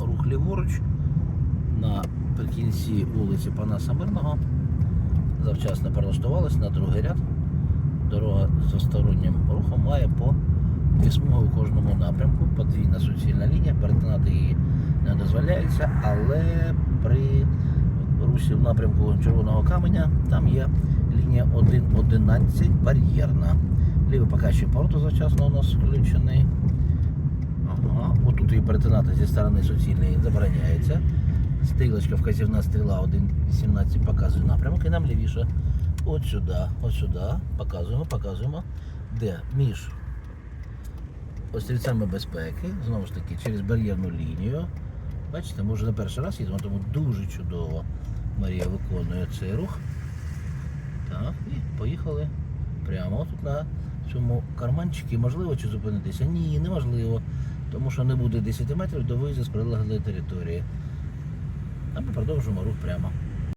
рух ліворуч наприкінці вулиці Панаса Мирного. Завчасно перелаштувалися на другий ряд. Дорога з двостороннім рухом має по дві у кожному напрямку, подвійна суцільна лінія, перетинати її не дозволяється, але при русі в напрямку червоного каменя там є лінія 1.11 бар'єрна. Лівий покажчик повороту завчасно у нас включений. Отут перетинати зі сторони суцільної забороняється. Стрілочка вказівна стріла 1.17 показує напрямок і нам лівіше. От сюди, от сюди. Показуємо, показуємо. Де? Між острівцями безпеки, знову ж таки, через бар'єрну лінію. Бачите, ми вже не перший раз їдемо, тому дуже чудово Марія виконує цей рух. Так, і поїхали прямо тут на цьому карманчику. Можливо чи зупинитися? Ні, неможливо. Тому що не буде 10 метрів до виїзду з прилеглої території. А ми продовжуємо рух прямо.